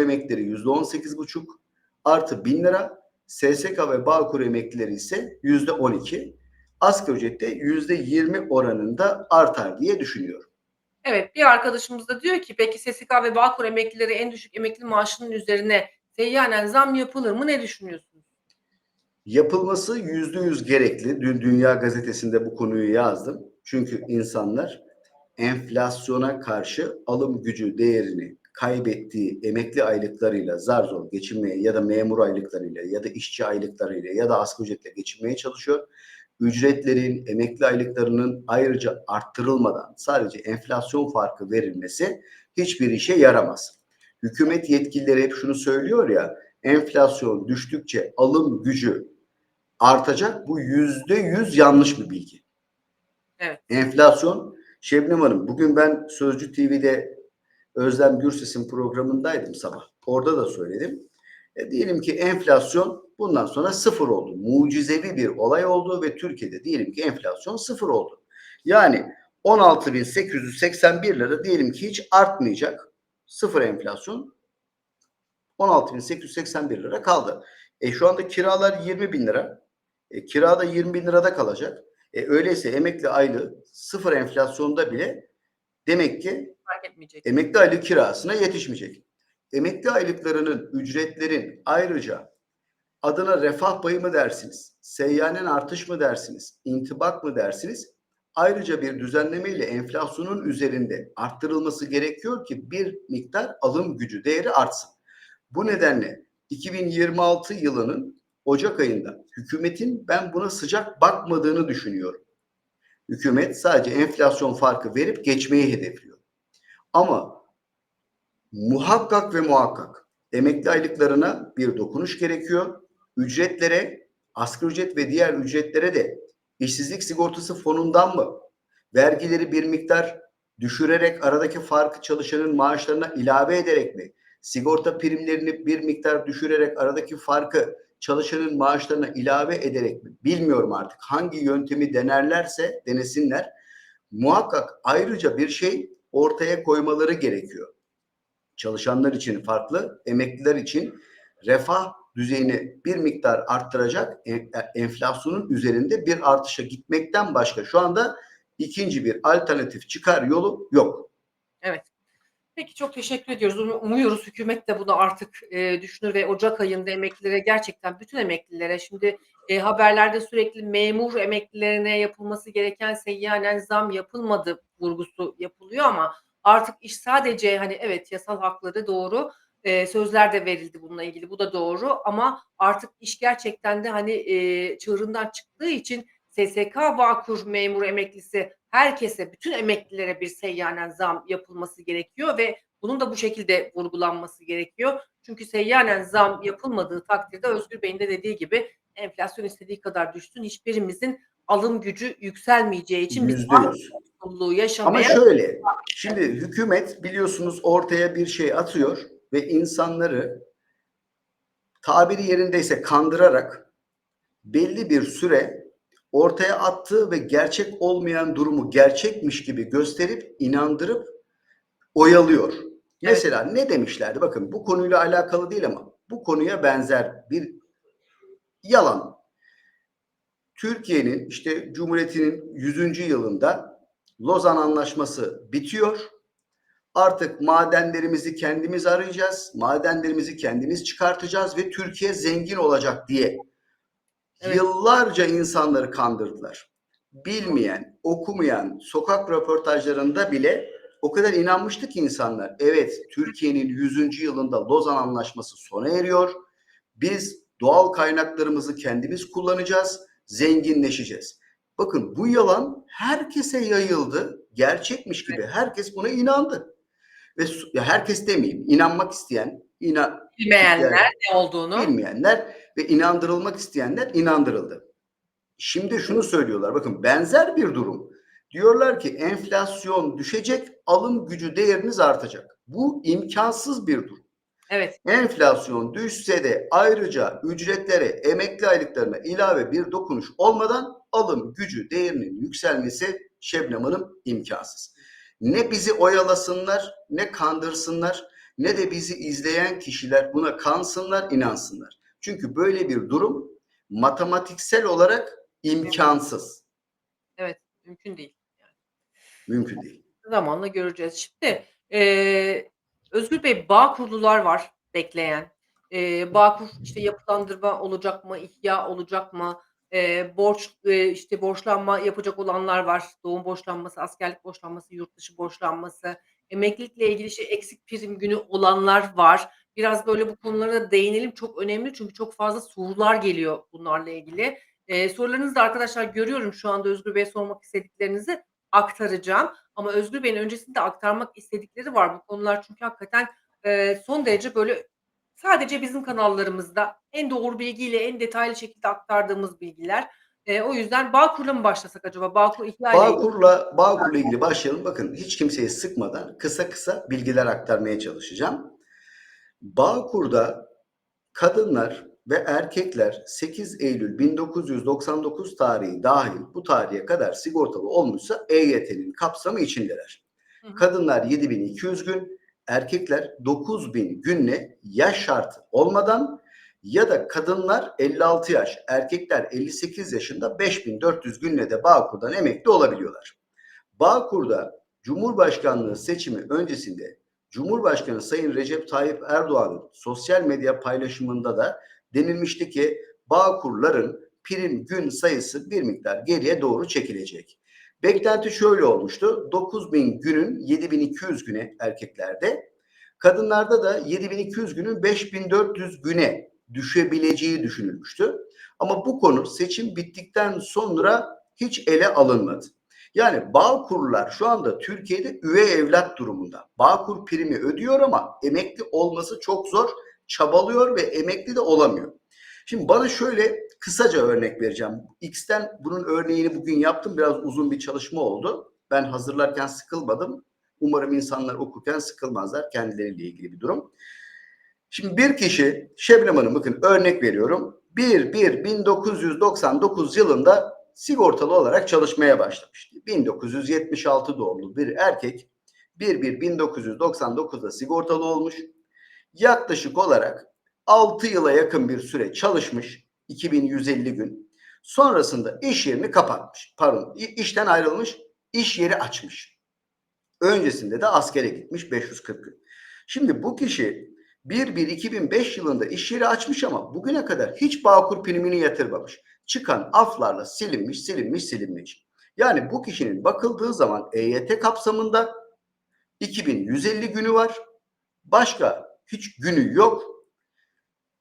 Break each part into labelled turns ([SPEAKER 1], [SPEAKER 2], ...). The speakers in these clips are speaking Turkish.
[SPEAKER 1] emeklileri yüzde on sekiz buçuk artı bin lira. SSK ve Bağkur emeklileri ise yüzde on iki. Asgari ücrette yüzde yirmi oranında artar diye düşünüyorum.
[SPEAKER 2] Evet bir arkadaşımız da diyor ki peki SSK ve Bağkur emeklileri en düşük emekli maaşının üzerine seyyanen zam yapılır mı? Ne düşünüyorsunuz?
[SPEAKER 1] Yapılması yüzde yüz gerekli. Dün Dünya Gazetesi'nde bu konuyu yazdım. Çünkü insanlar enflasyona karşı alım gücü değerini kaybettiği emekli aylıklarıyla zar zor geçinmeye ya da memur aylıklarıyla ya da işçi aylıklarıyla ya da asgari ücretle geçinmeye çalışıyor. Ücretlerin, emekli aylıklarının ayrıca arttırılmadan sadece enflasyon farkı verilmesi hiçbir işe yaramaz. Hükümet yetkilileri hep şunu söylüyor ya, enflasyon düştükçe alım gücü artacak. Bu yüzde yüz yanlış bir bilgi.
[SPEAKER 2] Evet.
[SPEAKER 1] Enflasyon, Şebnem Hanım bugün ben Sözcü TV'de Özlem Gürses'in programındaydım sabah. Orada da söyledim. E, diyelim ki enflasyon bundan sonra sıfır oldu. Mucizevi bir olay oldu ve Türkiye'de diyelim ki enflasyon sıfır oldu. Yani 16.881 lira diyelim ki hiç artmayacak. Sıfır enflasyon 16.881 lira kaldı. E şu anda kiralar 20 bin lira. E, kira da 20 bin lirada kalacak. E, öyleyse emekli aylığı sıfır enflasyonda bile demek ki
[SPEAKER 2] Fark etmeyecek.
[SPEAKER 1] emekli aylık kirasına yetişmeyecek. Emekli aylıklarının, ücretlerin ayrıca adına refah payı mı dersiniz, seyyanen artış mı dersiniz, intibak mı dersiniz? Ayrıca bir düzenlemeyle enflasyonun üzerinde arttırılması gerekiyor ki bir miktar alım gücü değeri artsın. Bu nedenle 2026 yılının Ocak ayında hükümetin ben buna sıcak bakmadığını düşünüyorum. Hükümet sadece enflasyon farkı verip geçmeyi hedefliyor. Ama muhakkak ve muhakkak emekli aylıklarına bir dokunuş gerekiyor. Ücretlere, asgari ücret ve diğer ücretlere de işsizlik sigortası fonundan mı vergileri bir miktar düşürerek aradaki farkı çalışanın maaşlarına ilave ederek mi sigorta primlerini bir miktar düşürerek aradaki farkı çalışanın maaşlarına ilave ederek mi bilmiyorum artık hangi yöntemi denerlerse denesinler muhakkak ayrıca bir şey ortaya koymaları gerekiyor. Çalışanlar için farklı, emekliler için refah düzeyini bir miktar arttıracak en- enflasyonun üzerinde bir artışa gitmekten başka şu anda ikinci bir alternatif çıkar yolu yok.
[SPEAKER 2] Evet. Peki çok teşekkür ediyoruz. Um- Umuyoruz hükümet de bunu artık e, düşünür ve Ocak ayında emeklilere gerçekten bütün emeklilere şimdi e, haberlerde sürekli memur emeklilerine yapılması gereken seyyanen zam yapılmadı vurgusu yapılıyor ama artık iş sadece hani evet yasal hakları doğru e, sözler de verildi bununla ilgili bu da doğru ama artık iş gerçekten de hani e, çığırından çıktığı için SSK Bağkur memur emeklisi herkese, bütün emeklilere bir seyyanen zam yapılması gerekiyor ve bunun da bu şekilde vurgulanması gerekiyor. Çünkü seyyanen zam yapılmadığı takdirde Özgür Bey'in de dediği gibi enflasyon istediği kadar düşsün hiçbirimizin alım gücü yükselmeyeceği için biz
[SPEAKER 1] yüz.
[SPEAKER 2] mutluluğu
[SPEAKER 1] Ama
[SPEAKER 2] yaşamaya
[SPEAKER 1] şöyle, şimdi hükümet biliyorsunuz ortaya bir şey atıyor ve insanları tabiri yerindeyse kandırarak belli bir süre ortaya attığı ve gerçek olmayan durumu gerçekmiş gibi gösterip inandırıp oyalıyor. Mesela ne demişlerdi? Bakın bu konuyla alakalı değil ama bu konuya benzer bir yalan. Türkiye'nin işte Cumhuriyeti'nin 100. yılında Lozan Anlaşması bitiyor. Artık madenlerimizi kendimiz arayacağız. Madenlerimizi kendimiz çıkartacağız ve Türkiye zengin olacak diye
[SPEAKER 2] Evet.
[SPEAKER 1] yıllarca insanları kandırdılar. Bilmeyen, okumayan, sokak röportajlarında bile o kadar inanmıştı ki insanlar. Evet, Türkiye'nin 100. yılında Lozan Anlaşması sona eriyor. Biz doğal kaynaklarımızı kendimiz kullanacağız, zenginleşeceğiz. Bakın bu yalan herkese yayıldı. Gerçekmiş gibi. Herkes buna inandı. Ve ya herkes demeyeyim, inanmak isteyen, inan,
[SPEAKER 2] bilmeyenler ne olduğunu
[SPEAKER 1] bilmeyenler ve inandırılmak isteyenler inandırıldı. Şimdi şunu söylüyorlar. Bakın benzer bir durum. Diyorlar ki enflasyon düşecek, alım gücü değeriniz artacak. Bu imkansız bir durum.
[SPEAKER 2] evet
[SPEAKER 1] Enflasyon düşse de ayrıca ücretlere, emekli aylıklarına ilave bir dokunuş olmadan alım gücü değerinin yükselmesi Şebnem Hanım imkansız. Ne bizi oyalasınlar, ne kandırsınlar, ne de bizi izleyen kişiler buna kansınlar, inansınlar. Çünkü böyle bir durum matematiksel olarak imkansız.
[SPEAKER 2] Mümkün değil.
[SPEAKER 1] Mümkün değil.
[SPEAKER 2] Zamanla göreceğiz. Şimdi eee Özgür Bey bağ kurulular var bekleyen. Eee Bağkur işte yapılandırma olacak mı? İhya olacak mı? Eee, borç eee, işte borçlanma yapacak olanlar var. Doğum borçlanması, askerlik borçlanması, yurt dışı borçlanması, emeklilikle ilgili şey eksik prim günü olanlar var. Biraz böyle bu konulara da değinelim. Çok önemli çünkü çok fazla sorular geliyor bunlarla ilgili. Eee, sorularınızı da arkadaşlar görüyorum şu anda Özgür Bey'e sormak istediklerinizi aktaracağım. Ama Özgür Bey'in öncesinde aktarmak istedikleri var bu konular çünkü hakikaten eee, son derece böyle sadece bizim kanallarımızda en doğru bilgiyle en detaylı şekilde aktardığımız bilgiler. Eee, o yüzden Bağkur'la mı başlasak acaba? Bağkur ilgili.
[SPEAKER 1] Bağkur'la Bağkur'la ilgili başlayalım. Bakın hiç kimseye sıkmadan kısa kısa bilgiler aktarmaya çalışacağım. Bağkur'da kadınlar ve erkekler 8 Eylül 1999 tarihi dahil bu tarihe kadar sigortalı olmuşsa EYT'nin kapsamı içindeler.
[SPEAKER 2] Hı hı.
[SPEAKER 1] Kadınlar 7200 gün, erkekler 9000 günle yaş şartı olmadan ya da kadınlar 56 yaş, erkekler 58 yaşında 5400 günle de Bağkur'dan emekli olabiliyorlar. Bağkur'da Cumhurbaşkanlığı seçimi öncesinde Cumhurbaşkanı Sayın Recep Tayyip Erdoğan'ın sosyal medya paylaşımında da denilmişti ki Bağkurların prim gün sayısı bir miktar geriye doğru çekilecek. Beklenti şöyle olmuştu. 9000 günün 7200 güne erkeklerde, kadınlarda da 7200 günün 5400 güne düşebileceği düşünülmüştü. Ama bu konu seçim bittikten sonra hiç ele alınmadı. Yani Bağkurlar şu anda Türkiye'de üvey evlat durumunda. Bağkur primi ödüyor ama emekli olması çok zor. Çabalıyor ve emekli de olamıyor. Şimdi bana şöyle kısaca örnek vereceğim. X'ten bunun örneğini bugün yaptım. Biraz uzun bir çalışma oldu. Ben hazırlarken sıkılmadım. Umarım insanlar okurken sıkılmazlar. Kendileriyle ilgili bir durum. Şimdi bir kişi Şebnem Hanım bakın örnek veriyorum. 1-1-1999 yılında sigortalı olarak çalışmaya başlamıştı. 1976 doğumlu bir erkek 1-1-1999'da sigortalı olmuş. Yaklaşık olarak 6 yıla yakın bir süre çalışmış. 2150 gün. Sonrasında iş yerini kapatmış. Pardon, işten ayrılmış, iş yeri açmış. Öncesinde de askere gitmiş 540 gün. Şimdi bu kişi 1-1-2005 yılında iş yeri açmış ama bugüne kadar hiç Bağkur primini yatırmamış. Çıkan aflarla silinmiş, silinmiş, silinmiş. Yani bu kişinin bakıldığı zaman EYT kapsamında 2150 günü var. Başka hiç günü yok.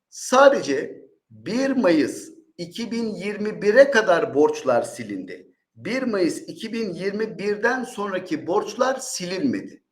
[SPEAKER 1] Sadece 1 Mayıs 2021'e kadar borçlar silindi. 1 Mayıs 2021'den sonraki borçlar silinmedi.